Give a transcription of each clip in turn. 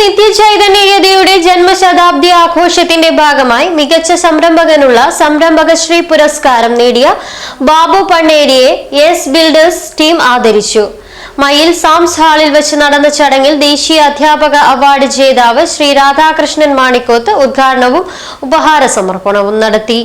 നിത്യചൈതന്യതയുടെ ജന്മശതാബ്ദി ആഘോഷത്തിന്റെ ഭാഗമായി മികച്ച സംരംഭകനുള്ള സംരംഭകശ്രീ പുരസ്കാരം നേടിയ ബാബു പണ്ണേരിയെ യെസ് ബിൽഡേഴ്സ് ടീം ആദരിച്ചു. മയിൽ സാംസ് ഹാളിൽ വെച്ച് നടന്ന ചടങ്ങിൽ ദേശീയ അധ്യാപക അവാർഡ് ജേതാവ് ശ്രീ രാധാകൃഷ്ണൻ മാണിക്കോത്ത് ഉദ്ഘാടനവും ഉപഹാര സമർപ്പണവും നടത്തി.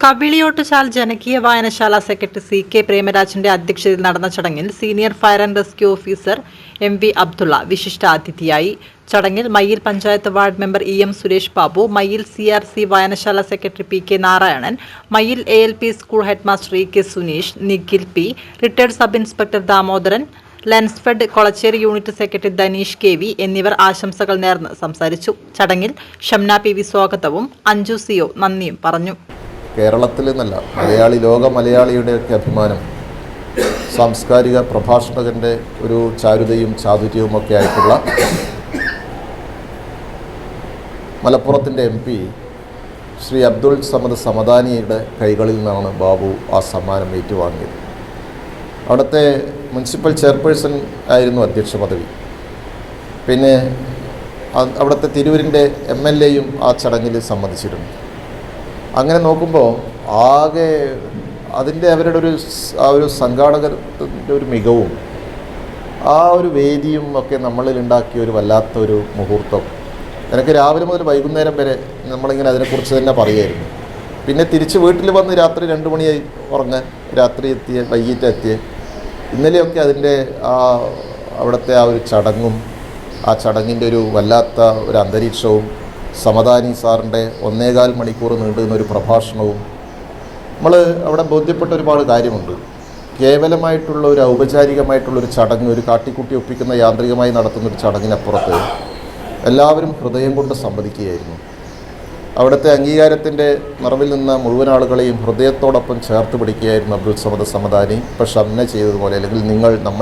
കവിളിയോട്ടുചാൽ ജനകീയ വായനശാല സെക്രട്ടറി സി കെ പ്രേമരാജന്റെ അധ്യക്ഷതയിൽ നടന്ന ചടങ്ങിൽ senior fire and rescue officer M V Abdulla വിശിഷ്ടാതിഥിയായി ചടങ്ങിൽ Mayyil panchayat ward member E M Suresh Babu Mayyil C R C വായനശാല secretary P K Narayanan Mayyil A L P school headmaster E K Suneesh Nikhil P retired sub inspector Damodaran Lensfed Kolachery unit secretary Dhaneesh K V എന്നിവർ ആശംസകൾ നേർന്ന് സംസാരിച്ചു. ചടങ്ങിൽ Shamna P V സ്വാഗതവും Anju CO നന്ദിയും പറഞ്ഞു. കേരളത്തിൽ നിന്നല്ല മലയാളി ലോക മലയാളിയുടെയൊക്കെ അഭിമാനം. സാംസ്കാരിക പ്രഭാഷണകന്റെ ഒരു ചാരുതയും ചാതുര്യവും ഒക്കെ ആയിട്ടുള്ള മലപ്പുറത്തിന്റെ എം പി ശ്രീ അബ്ദുൾ സമദ് സമദാനിയുടെ കൈകളിൽ നിന്നാണ് ബാബു ആ സമ്മാനം ഏറ്റുവാങ്ങിയത്. അവിടുത്തെ മുനിസിപ്പൽ ചെയർപേഴ്സൺ ആയിരുന്നു അധ്യക്ഷ പദവി. പിന്നെ അവിടുത്തെ തിരൂരിന്റെ എം എൽ എയും ആ ചടങ്ങിൽ സംബന്ധിച്ചിരുന്നു. അങ്ങനെ നോക്കുമ്പോൾ ആകെ അതിന്റെ അവരുടെ ഒരു ആ ഒരു സംഘാടകത്തിന്റെ ഒരു മികവും ആ ഒരു വേദിയും ഒക്കെ നമ്മളിൽ ഉണ്ടാക്കിയ ഒരു വല്ലാത്തൊരു മുഹൂർത്തം. എനിക്ക് രാവിലെ മുതൽ വൈകുന്നേരം വരെ നമ്മളിങ്ങനെ അതിനെക്കുറിച്ച് തന്നെ പറയുമായിരുന്നു പിന്നെ തിരിച്ച് വീട്ടിൽ വന്ന് രാത്രി രണ്ട് മണിയായി ഉറങ്ങാൻ രാത്രി എത്തിയ വൈകിട്ട് എത്തിയ. ഇന്നലെയൊക്കെ അതിന്റെ ആ അവിടുത്തെ ആ ഒരു ചടങ്ങും ആ ചടങ്ങിന്റെ ഒരു വല്ലാത്ത ഒരു അന്തരീക്ഷവും സമദാനി സാറിന്റെ ഒന്നേകാൽ മണിക്കൂർ നീണ്ടുന്ന ഒരു പ്രഭാഷണവും നമ്മൾ അവിടെ ബോധ്യപ്പെട്ട ഒരുപാട് കാര്യമുണ്ട്. കേവലമായിട്ടുള്ള ഒരു ഔപചാരികമായിട്ടുള്ള ഒരു ചടങ്ങ് ഒരു കാട്ടിക്കുട്ടി ഒപ്പിക്കുന്ന യാന്ത്രികമായി നടത്തുന്ന ഒരു ചടങ്ങിനപ്പുറത്ത് എല്ലാവരും ഹൃദയം കൊണ്ട് സംവദിക്കുകയായിരുന്നു. അവിടുത്തെ അംഗീകാരത്തിന്റെ നിറവിൽ നിന്ന് മുഴുവൻ ആളുകളെയും ഹൃദയത്തോടൊപ്പം ചേർത്ത് പിടിക്കുകയായിരുന്നു അബ്ദുൽ സമദ് സമദാനി. പക്ഷെ ഷംന ചെയ്തതുപോലെ അല്ലെങ്കിൽ നിങ്ങൾ നമ്മൾ